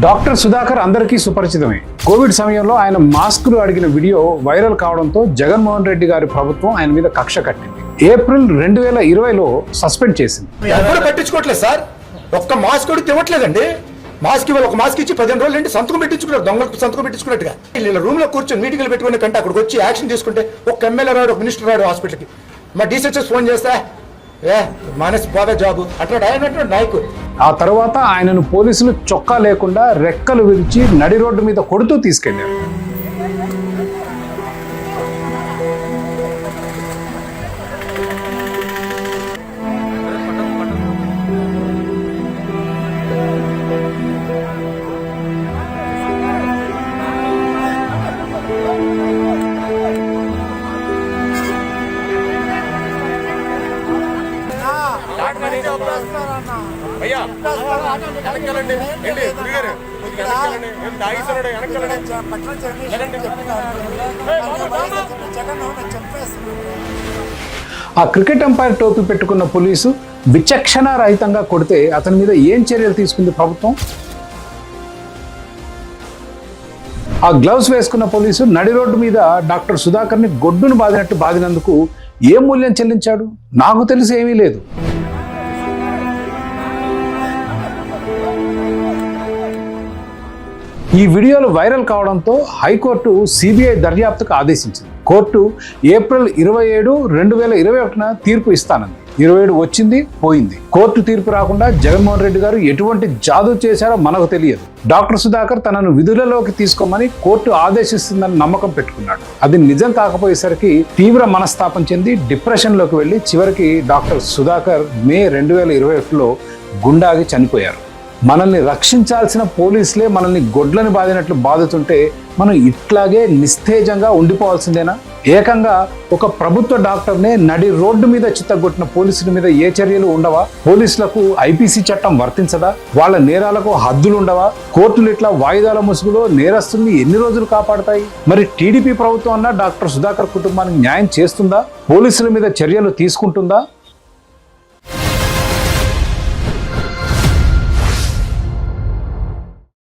Doctor Sudhakar అందరికీ సుపరిచితమే. Covid సమయంలో ఆయన మాస్కులు అడిగిన వీడియో వైరల్ కావడంతో జగన్మోహన్ రెడ్డి గారి ప్రభుత్వం ఆయన మీద కక్ష కట్టింది. ఏప్రిల్ రెండు వేల ఇరవైలో సస్పెండ్ చేసింది. ఎవరు పట్టించుకోవట్లేదు సార్. ఒక్క మాస్క్ కూడా తివ్వట్లేదండి. మాస్క్ ఇవ్వాలి ఒక మాస్క్ ఇచ్చి పదిహేను రోజులు ఏంటి? సంతకం పెట్టించుకున్నారు దొంగలకు సంతకం పెట్టించుకున్నట్టుగా. వీళ్ళ రూమ్లో కూర్చొని మీటింగ్లు పెట్టుకునే కంటే అక్కడికి వచ్చి యాక్షన్ తీసుకుంటే ఒక ఎమ్మెల్యే రాడు ఒక మినిస్టర్ రాడు హాస్పిటల్కి. మా డీసీహెచ్ఎస్ ఫోన్ చేస్తే ఏ మానేసి పోదా జాబు. అట్లా ఆయన నాయకుడు ఆ తర్వాత ఆయనను పోలీసులు చొక్కా లేకుండా రెక్కలు విరిచి నడి రోడ్డు మీద కొడుతూ తీసుకెళ్ళారు అయ్యా వెనకాలండి ఏంటి గురుగారు వెనకాలండి ఏం వెనకాలండి ఆ క్రికెట్ అంపైర్ టోపీ పెట్టుకున్న పోలీసు విచక్షణ రహితంగా కొడితే అతని మీద ఏం చర్యలు తీసుకుంది ప్రభుత్వం? ఆ గ్లౌస్ వేసుకున్న పోలీసు నడి రోడ్డు మీద డాక్టర్ సుధాకర్ని గొడ్డును బాదినట్టు బాదినందుకు ఏ మూల్యం చెల్లించాడు? నాకు తెలిసి ఏమీ లేదు. ఈ వీడియోలు వైరల్ కావడంతో హైకోర్టు సిబిఐ దర్యాప్తుకు ఆదేశించింది. కోర్టు ఏప్రిల్ ఇరవై ఏడు రెండు వేల ఇరవై ఒకటిన తీర్పు ఇస్తానంది ఇరవై ఏడు వచ్చింది పోయింది. కోర్టు తీర్పు రాకుండా జగన్మోహన్ రెడ్డి గారు ఎటువంటి జాదు చేశారో మనకు తెలియదు. డాక్టర్ సుధాకర్ తనను విధులలోకి తీసుకోమని కోర్టు ఆదేశిస్తుందని నమ్మకం పెట్టుకున్నాడు. అది నిజం కాకపోయేసరికి తీవ్ర మనస్తాపం చెంది డిప్రెషన్లోకి వెళ్ళి చివరికి డాక్టర్ సుధాకర్ మే రెండు వేల ఇరవై ఒకటిలో గుండాగి చనిపోయారు. మనల్ని రక్షించాల్సిన పోలీసులే మనల్ని గొడ్లని బాదినట్లు బాదుతుంటే మనం ఇట్లాగే నిస్తేజంగా ఉండిపోవాల్సిందేనా? ఏకంగా ఒక ప్రభుత్వ డాక్టర్నే నడి రోడ్డు మీద చిత్తగొట్టిన పోలీసుల మీద ఏ చర్యలు ఉండవా? పోలీసులకు ఐపీసీ చట్టం వర్తించదా? వాళ్ళ నేరాలకు హద్దులు ఉండవా కోర్టులు ఇట్లా వాయిదాల ముసుగులో నేరస్తుల్ని ఎన్ని రోజులు కాపాడతాయి? మరి టీడీపీ ప్రభుత్వం అన్న డాక్టర్ సుధాకర్ కుటుంబానికి న్యాయం చేస్తుందా? పోలీసుల మీద చర్యలు తీసుకుంటుందా?